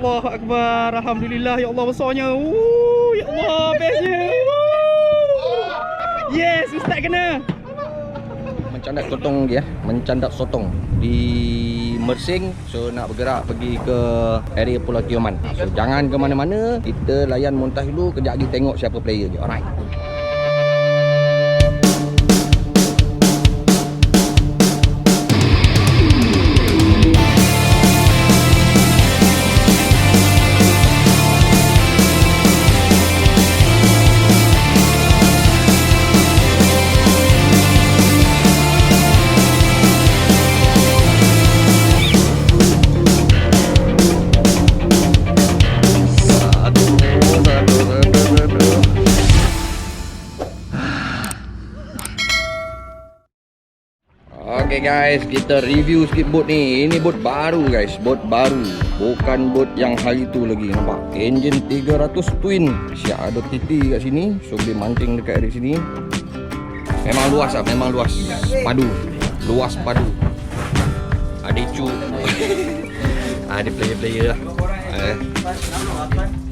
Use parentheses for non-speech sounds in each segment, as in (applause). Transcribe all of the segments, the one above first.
Allah Akbar. Alhamdulillah. Ya Allah besarnya. Woo, ya Allah bestnya. Yes, Ustaz kena. Mencandak sotong dia, mencandak sotong di Mersing. So nak bergerak pergi ke area Pulau Tioman. So jangan ke mana-mana. Kita layan muntah dulu, kejap lagi tengok siapa player je. Alright. Okay guys, kita review sikit bot ni. Ini bot baru guys, bot baru. Bukan bot yang hari tu lagi nampak. Engine 300 twin. Siap ada TT kat sini. So boleh mancing dekat area sini. Memang luas lah, memang luas. Padu. Luas padu. Ada cu. (laughs) Ada player-player lah. Eh.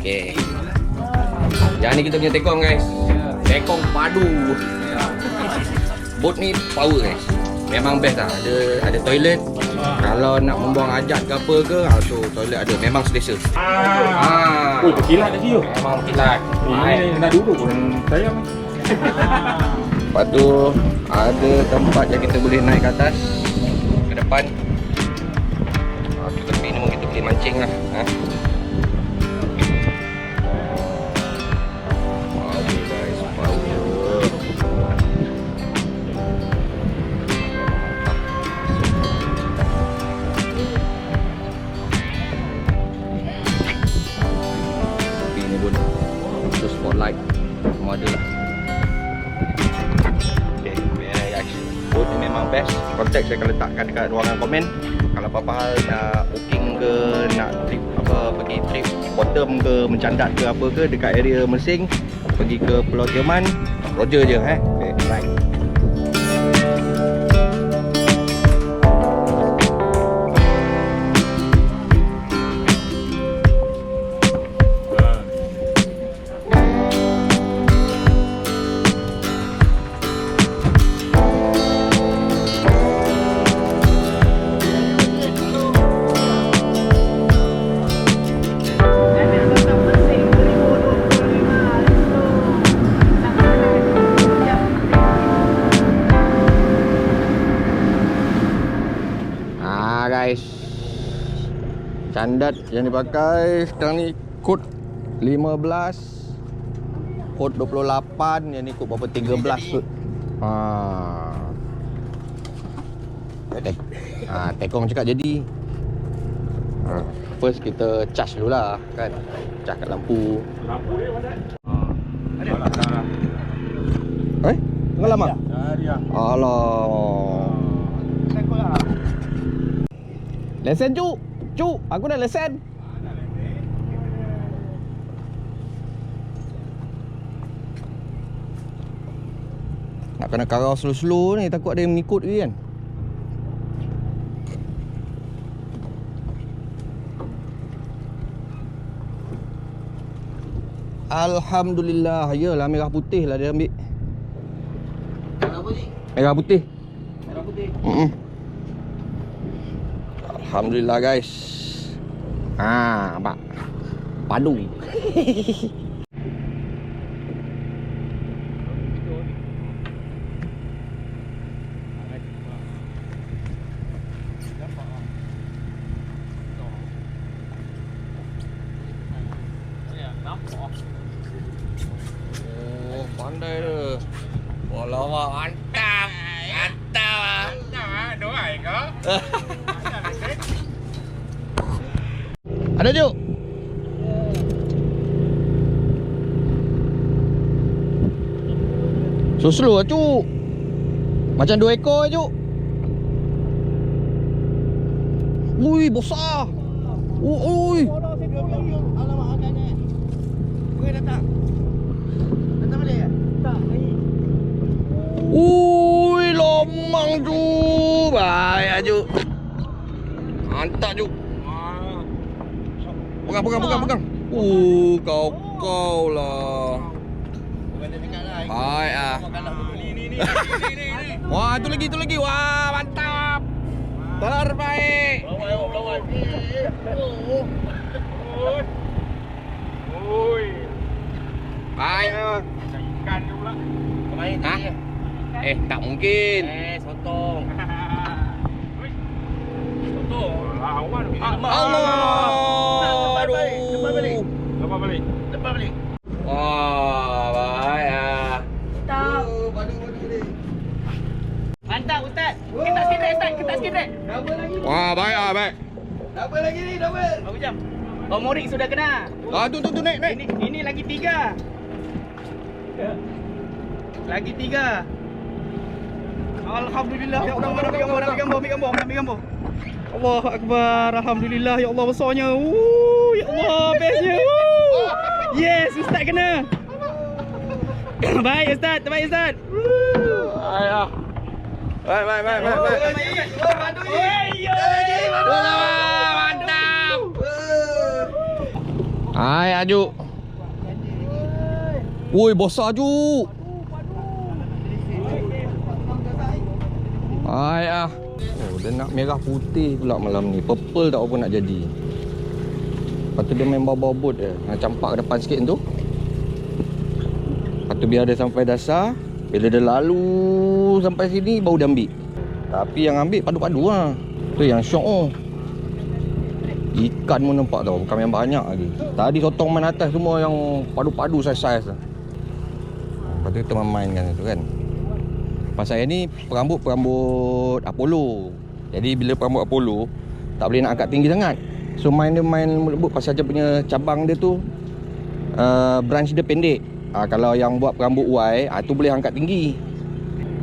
Okay. Yang ni kita punya tekong guys. Tekong padu. Bot ni power guys. Memang best lah. Ada ada toilet. Kalau nak membuang hajat ke apa ke, ah, so toilet ada. Memang selesa. Ah. Oh, berkilat tadi tu. Memang kilat. Ini nak duduk pun saya. Lepas tu ada tempat yang kita boleh naik ke atas ke depan. Ah, tu tepi ni pun kita boleh mancing lah. Ha? Dekat ruangan komen. Kalau apa-apa hal nak booking ke, nak trip apa pergi trip bottom ke, mencandat ke apa ke dekat area Mersing, pergi ke Pulau Tioman, Roger je eh. Candat yang dipakai sekarang ni kod 15 kod 28 yang ni kod berapa 13 kot. Ha. Tek, ha, tekong cakap jadi. Ha, first kita charge dulu lah kan. Charge kat lampu. Lampu dia mana? Ada. Ada. Eh? Tengah lama? Dari ah. Alah. Lesen cu. Cu, aku dah lesen. Nak kena karau slow-slow ni takut yang mengikut ke kan. Alhamdulillah. Yalah merah putih lah dia ambil. Merah putih. Merah putih. Mm-mm. Alhamdulillah guys. Ha, nampak. Padu. Oh, pandai tu. Walau mantap. Mantap. Doai ke? Ada Juk? So slow lah Cuk. Macam dua ekor je Cuk. Ui besar. Ui ui Ui. Lomang Cuk. Bahaya Cuk. Mantap Cuk pegang, pegang, pegang, pegang. Uh, kau kau lah. Hai ah. Wah, tu lagi, tu lagi. Wah, mantap. Terbaik. Oi. Hai ah. Ikan ni pula. Ha? Eh, tak mungkin. (laughs) Sotong. Lawan. Allah. Lepas balik. Lepas balik. Lepas balik. Wah, baik ah. Mantap. Mantap Ustaz. Dah Ustaz. Kita sikit dah. Wah, baik ah, baik. Berapa jam? Oh, Morik sudah kena. Ah, tu tu tu naik, naik. Ini ini lagi tiga. Lagi tiga. Alhamdulillah ya Allah ambil gambar ambil gambar ambil gambar ambil gambar Allah Akbar Alhamdulillah ya Allah besarnya Wuh, Ya Allah bestnya Wuh. Yes Ustaz kena Baik Ustaz terbaik Ustaz Baik. Baik, baik, baik, baik. Wah, mantap. Hai, Aju. Woi, besar Aju. Hai ah. Oh, dia nak merah putih pula malam ni. Purple tak apa nak jadi. Lepas tu dia main bawa-bawa bot je. Nak campak ke depan sikit tu. Lepas tu biar dia sampai dasar. Bila dia lalu sampai sini baru dia ambil. Tapi yang ambil padu-padu lah. Tu yang syok oh. Ikan pun nampak tau. Bukan yang banyak lagi. Tadi sotong main atas semua yang padu-padu saiz-saiz lah. Lepas tu kita main-mainkan tu kan. Pasal yang ni perambut perambut Apollo. Jadi bila perambut Apollo tak boleh nak angkat tinggi sangat. So main dia main lembut pasal dia punya cabang dia tu uh, branch dia pendek. Uh, kalau yang buat perambut Y, uh, tu boleh angkat tinggi.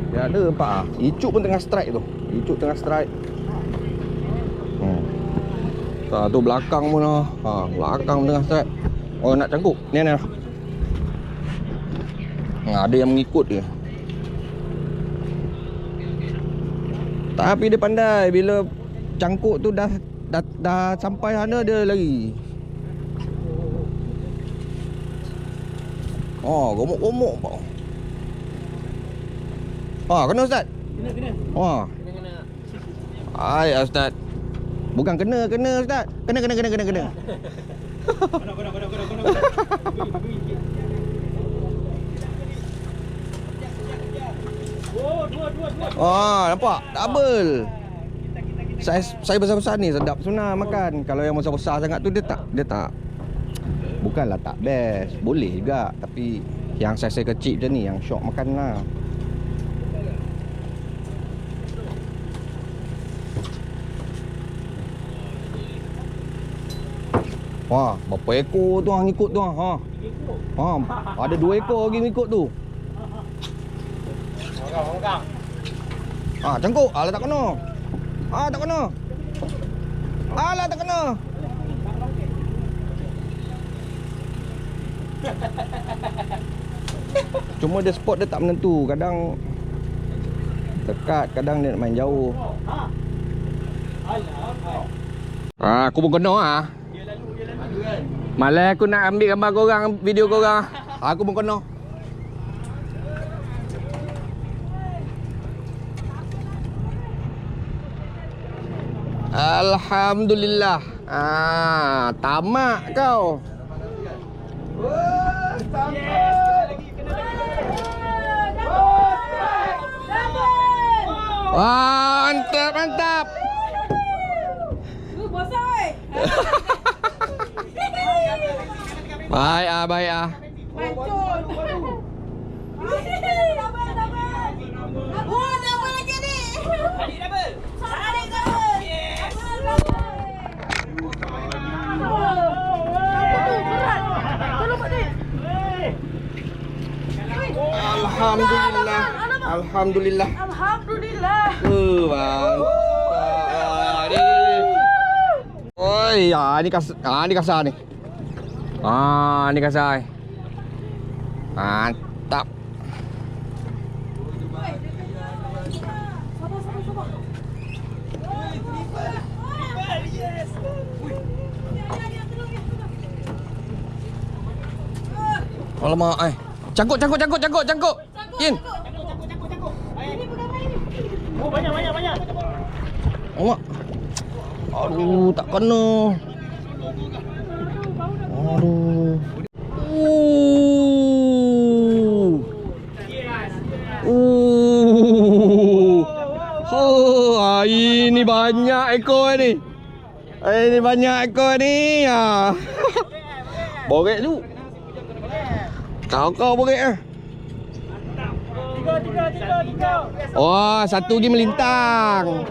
Dia ada nampak ah. Icuk pun tengah strike tu. Icuk tengah strike. Hmm. Tak tu belakang pun lah. Ha, belakang pun tengah strike. Oh nak cangkuk. Ni ni. Ha, ada yang mengikut dia. Tapi dia pandai bila cangkuk tu dah dah, dah sampai sana dia lari. Oh, gomok-gomok pak. Ah, kena ustaz. Kena kena. Wah. Kena kena. Hai ustaz. Bukan kena kena ustaz. Kena kena kena kena kena. Oh, nampak? Double. Saya saya besar-besar ni sedap sebenar makan. Kalau yang besar-besar sangat tu dia tak dia tak Bukanlah tak best. Boleh juga tapi yang saya kecil macam ni yang syok makan lah. Wah, berapa ekor tu hang ikut tu? Ha. Ha, ada dua ekor lagi ikut tu. Orang, orang. Ah, cangkuk. Alah tak kena. Ah, tak kena. Alah tak kena. Cuma dia spot dia tak menentu. Kadang dekat, kadang dia nak main jauh. Ah, aku pun kena ah. Malah aku nak ambil gambar korang, video korang. Aku pun kena. Alhamdulillah. Ah, tamak kau. Wah, mantap, mantap. (laughs) Baik ah, baik ah. Alhamdulillah. Alhamdulillah. Alhamdulillah. Uh, bang. Ah, ni. Oi, ah ni kasar, ah ni kasar ni. Ah, ni kasar. Mantap. Alamak eh. Cangkuk, cangkuk, cangkuk, cangkuk, cangkuk. In. Oh, banyak, banyak, banyak. Alamak. Aduh, tak kena. Aduh. Ooh. Ooh. Oh, ini banyak ekor ni. Eh, Ini banyak ekor ni. Ah. (laughs) Borek tu. Kau kau borek ah. Tiga, tiga, tiga, tiga. Wah, satu lagi melintang.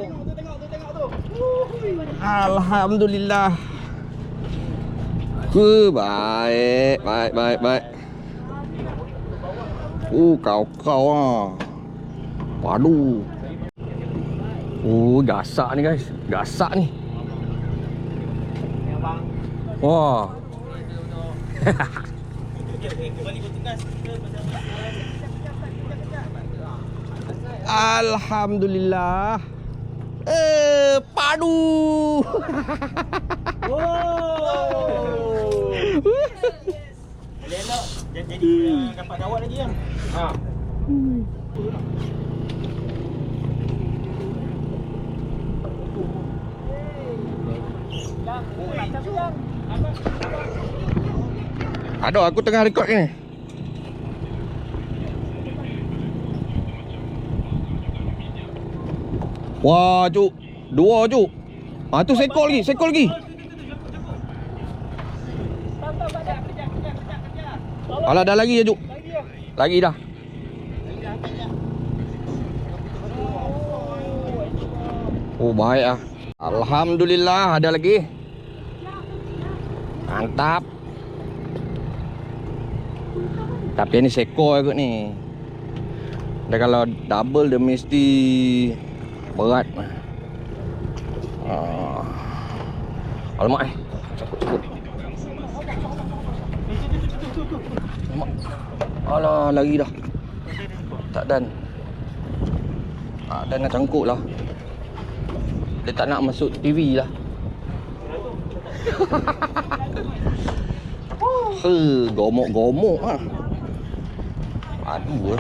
Alhamdulillah. Ke baik, baik, baik, baik. Uh, kau-kau ah. Padu. Oh, gasak ni guys. Gasak ni. Wah. (laughs) Alhamdulillah. Eh, padu. (laughs) Oh. (laughs) Elok, jadi uh, dapat dawat lagi kan? Ha. Aduh, aku tengah rekod ni. Wah, cuk. Dua, cuk. Ah tu sekor lagi, sekor lagi. Alah dah lagi ya, cuk. Lagi dah. Oh, baik ah. Alhamdulillah ada lagi. Mantap. Tapi ni sekor kot ni. Dan kalau double dia mesti berat. Ah. Alamak eh. Cakut-cakut. Alamak. Alah, lari dah. Tak dan. Tak dan nak cangkuk lah. Dia tak nak masuk TV lah. (laughs) Gomok-gomok ah. Aduh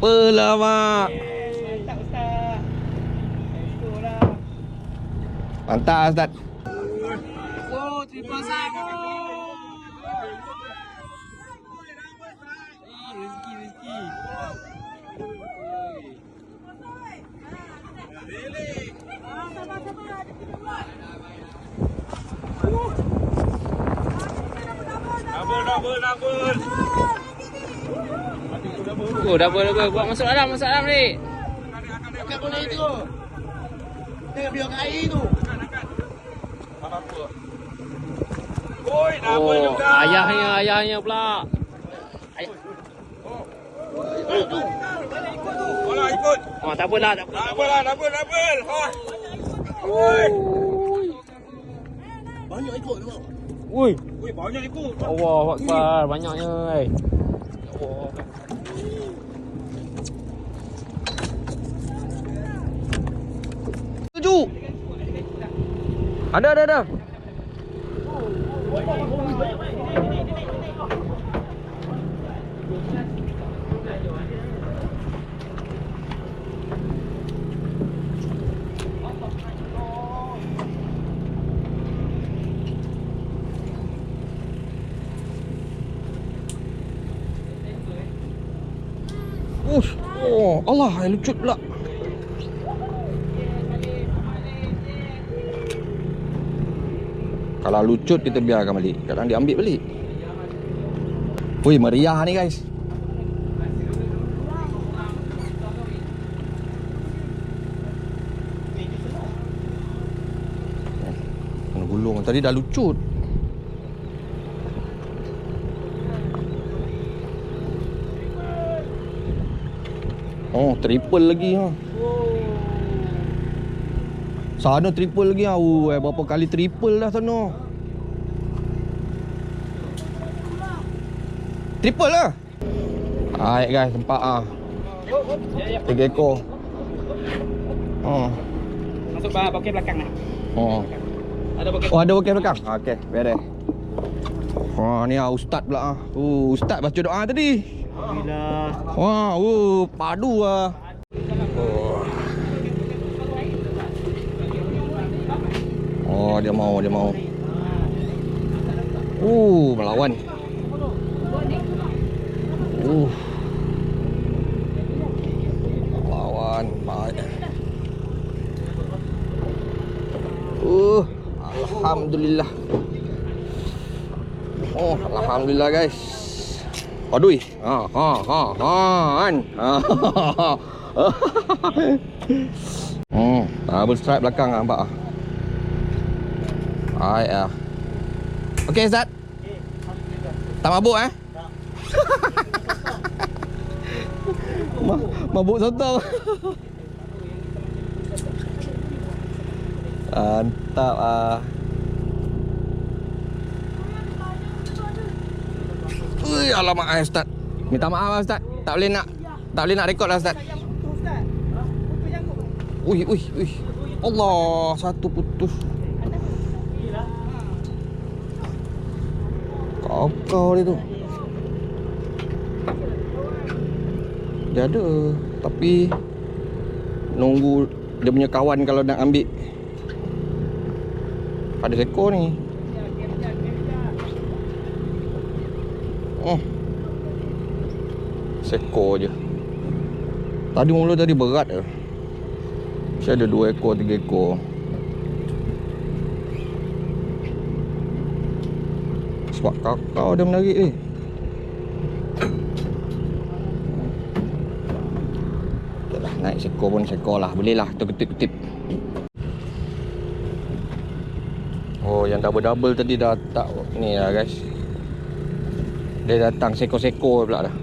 eh. Apalah mak. Tak ustaz. Itulah. Mantap Ustaz. Oh, triple. Rezeki, rezeki. Double, double, double. Oh, double double. Buat masuk dalam, masuk dalam ni. Angkat bola itu. Jangan biar kat air tu. Apa-apa. Oi, double Oh, juga. ayahnya, ayahnya pula. Bola ikut. Oh, tak apalah, tak apa. Double lah, double, double. Ha. Oi. Ui, Oi, banyak ikut. Allah Akbar, banyaknya. Eh. Ada ada ada. Ush. Oh, Allah, lucut pula. Kalau lucut kita biarkan balik. Kadang dia ambil balik. Wih, meriah ni guys. Kena gulung. Tadi dah lucut. Oh, triple lagi ha. Sana triple lagi ah. Oh, eh, berapa kali triple dah sana. Triple lah. Baik guys, nampak ah. Tiga ekor. Oh. Masuk bah, pakai belakang lah. Oh. Ada pakai. Oh ada wakil belakang? Ah, Okey, beres. Wah ni ah ustaz pula ah. Oh ustaz baca doa tadi. Alhamdulillah. Wah, oh padu ah. Oh. Oh dia mau dia mau. Uh melawan. Uh. Melawan baik. Uh alhamdulillah. Oh, alhamdulillah guys. Aduh. Ha ha ha ha kan. Ha. (laughs) Hmm, double stripe belakang ah, nampak ah. Ai ah. Okey Ustaz. Tak mabuk eh? (laughs) Ma- mabuk sotong. Mantap ah. Ui, alamak ah, Ustaz. Minta maaf ah, Ustaz. Tak boleh nak tak boleh nak rekod lah Ustaz. Ui, ui, ui. Allah, satu putus. Kau-kau dia tu. Dia ada, tapi nunggu dia punya kawan kalau nak ambil. Ada seekor ni. Oh. Seekor je. Tadi mula tadi berat je. Mesti ada dua ekor, tiga ekor. Sebab kakao dia menarik ni. Okeylah, naik seekor pun seekor lah. Boleh lah, terketip-ketip. Oh, yang double-double tadi dah tak ni lah guys. Dia datang sekor-sekor pula dah.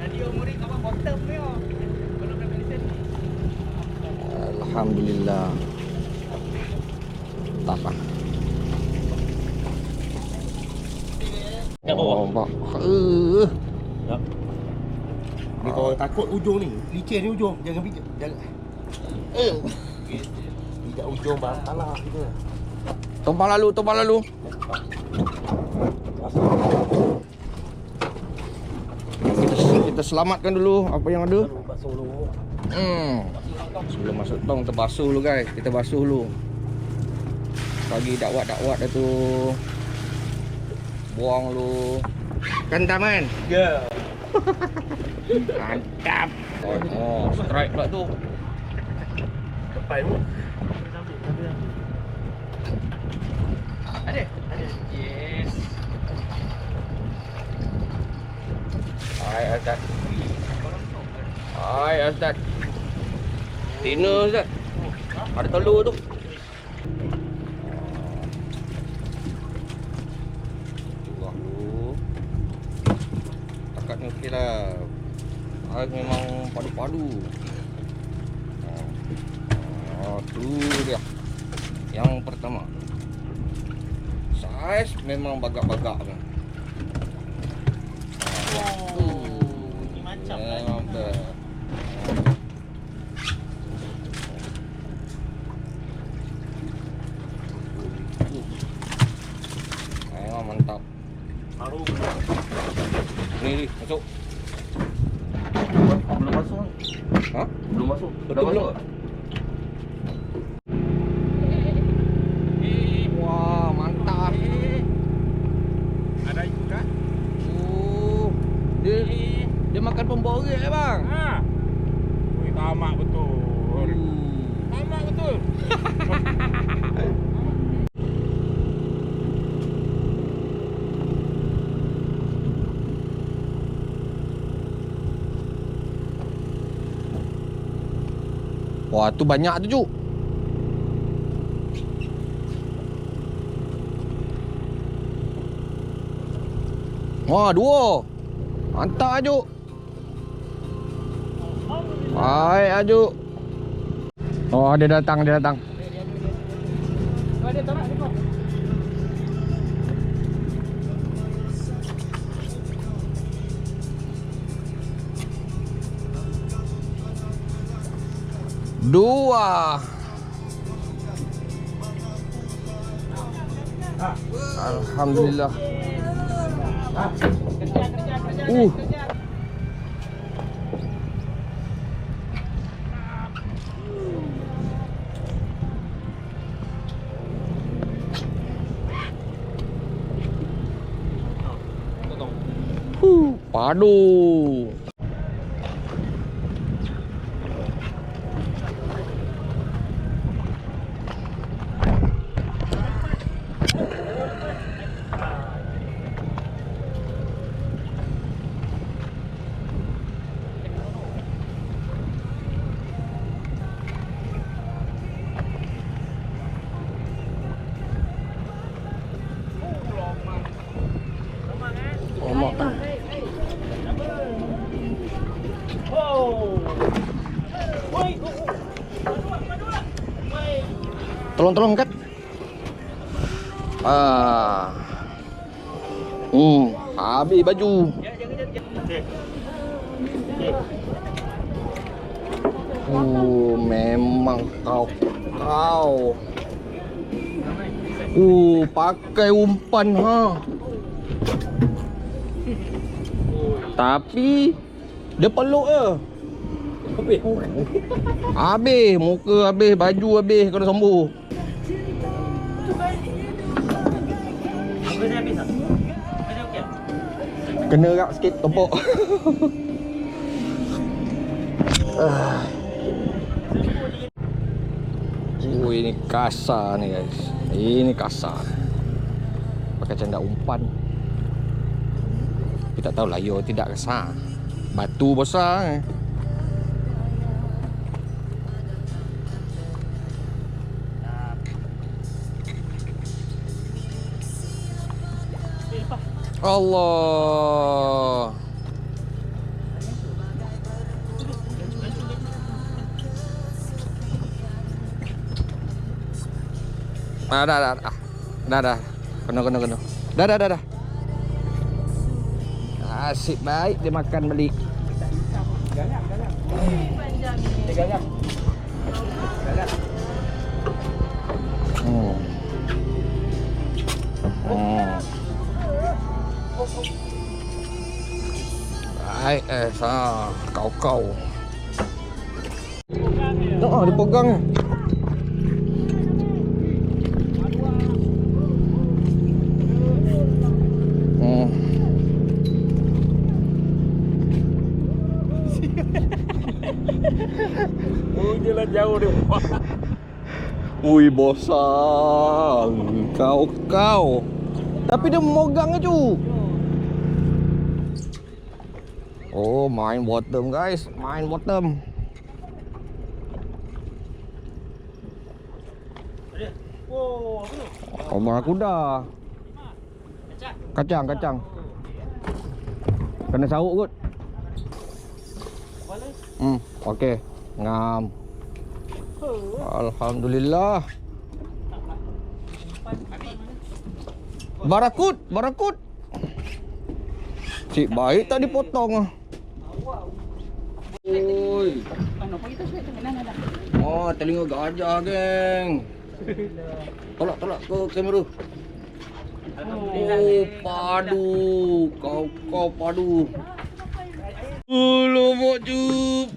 Tadi umuri kawan bottom ni oh. Belum dapat lesen. Alhamdulillah. Tak. Kat bawah. Oh, bawah. Uh. Ni kalau takut ujung ni, licin ni ujung. Jangan pijak. Jangan. Eh. Pijak ujung bang. Alah kita. Tumpang lalu, tumpang lalu. Kita, kita selamatkan dulu apa yang ada. Hmm. Sebelum masuk tong terbasuh dulu guys. Kita basuh dulu. Bagi dakwat-dakwat dah tu. Buang dulu. Kan taman? Ya. Mantap. Oh, oh strike pula tu. Lepas tu. Ada. Ada. Yes. Hai Ustaz. Hai Ustaz. Tina Ustaz. Ada telur tu. Buang dulu. Takat ni okey lah. Air memang padu-padu. Oh, tu dia. Yang pertama. Saiz memang bagak-bagak ni. Wow. Ni macam lah. Memang best. Memang mantap. Harum. Ni ni masuk. Belum masuk. Ha? Belum masuk. Betul belum? Wah, mantap. Ada ikut dah? Oh. Dia dia pemborek eh bang. Ha. Ui, tamak betul. Tamak betul. Wah, tu banyak tu, Cuk. Wah, dua. Mantap, Ajuk. Hai Aju. Oh dia datang dia datang. Dua. Ah. Alhamdulillah. Uh. Huh, padu. Tolong tolong kat. Ah. Hmm, habis baju. Uh, memang kau kau. Uh, pakai umpan ha. Tapi dia peluk je. Habis muka habis baju habis kau dah Kena rak sikit topok. Oh (laughs) ini kasar ni guys. Ini kasar. Pakai canda umpan. Tapi tak tahu layar tidak kasar. Batu besar Allah. Ah, dah, dah, dah. Dah, dah. Kena, kena, kena. Dah, dah, dah, dah. Asyik baik dia makan balik. Hmm. Baik eh sah kau kau. Tak ah dia pegang eh. Hmm. Oh, jalan jauh dia. Ui bosan Kau kau Tapi dia memogang je Oh main bottom guys. Main bottom. Oh kuda Kacang kacang. Kena sauk kot. Hmm okey. Ngam. Alhamdulillah. Barakut, barakut. Cik baik tak dipotong ah. Oi. Oh, telinga gajah, geng. Tolak, tolak ke kamera. Oh, padu. Kau kau padu. Ulu moju,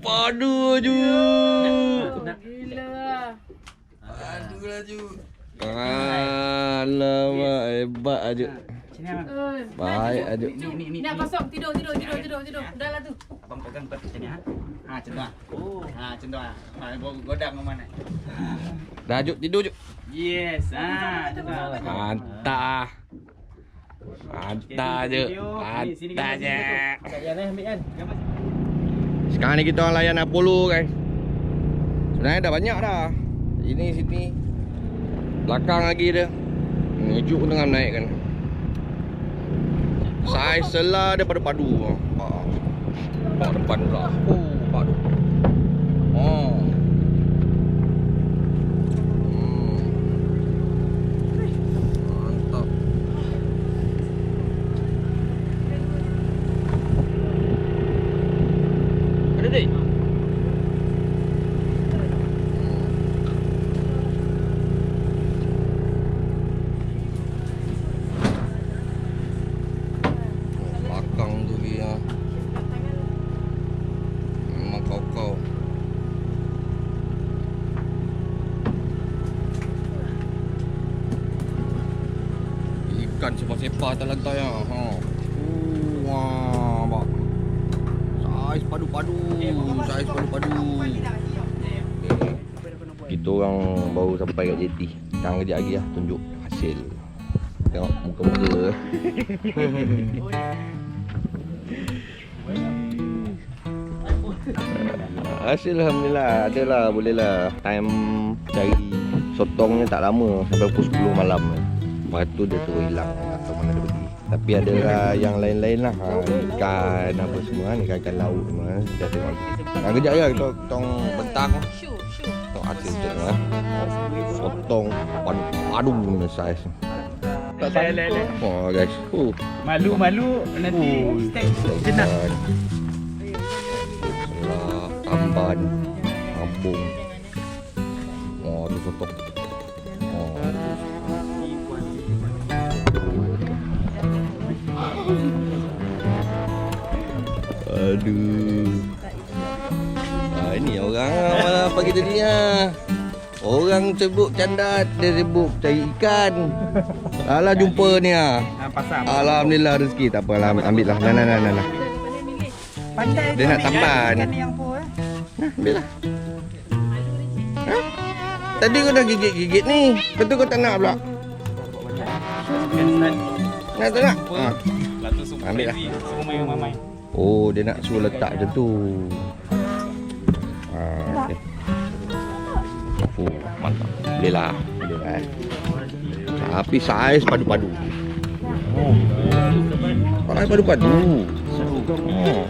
padu ju. Padu laju. Alamak, hebat aja. Baik aja. Nak kosong tidur tidur tidur tidur tidur. Dah lah tu. Abang pegang kot macam ni ha. Ha tu ha. Oh. Ha macam tu ha. Go- godang ke mana? (laughs) Dah juk tidur juk. Yes. Ha tu. ha. Mantap. Mantap je. Mantap je. Ni kan. Gambar. Sekarang ni kita orang layan Apollo guys. Sebenarnya dah banyak dah. Ini sini. Belakang lagi dia. Ngejuk pun tengah naik kan. Saiz selah daripada padu. Ha. Pak depan pula. Oh, padu. Oh. Ikan sepa-sepa tak lantai ah. Ha. Oh, wah, bak. Saiz padu-padu. Saiz padu-padu. Kita orang baru sampai kat JT. Sekarang kejap lagi lah tunjuk hasil. Tengok muka-muka. (laughs) Hasil Alhamdulillah Adalah boleh lah Time cari Sotong ni tak lama Sampai pukul 10 malam Lepas tu dia terus hilang Tak tahu mana dia pergi Tapi ada lah yang lain-lain lah ha, Ikan apa semua kan Ikan-ikan laut semua kan Kita tengok Nah, kejap ya kita tong bentang. Tengok hasil macam mana lah Sotong padu padu ni saiz le, le. Oh guys uh. Malu, malu. Nanti Oh, step jenak. Tamban Kampung Aduh ah, Ini orang malah pagi tadi ha. Orang sibuk canda Dia sibuk cari ikan Alah jumpa ni ha. Ah. Alhamdulillah rezeki Tak apalah ambil lah Nah nah nah nah, nah. Pandai Dia nak apa eh? Ambil lah ha? Tadi kau dah gigit-gigit ni Betul kau tak nak pula. Nak tak nak? Ha. Tu Ambil lah. Semua main dengan mamai. Oh dia nak suruh letak macam tu. Ha, okay. Oh mantap. Boleh lah Boleh lah eh. Tapi saiz padu-padu. Oh. Saiz padu-padu. Oh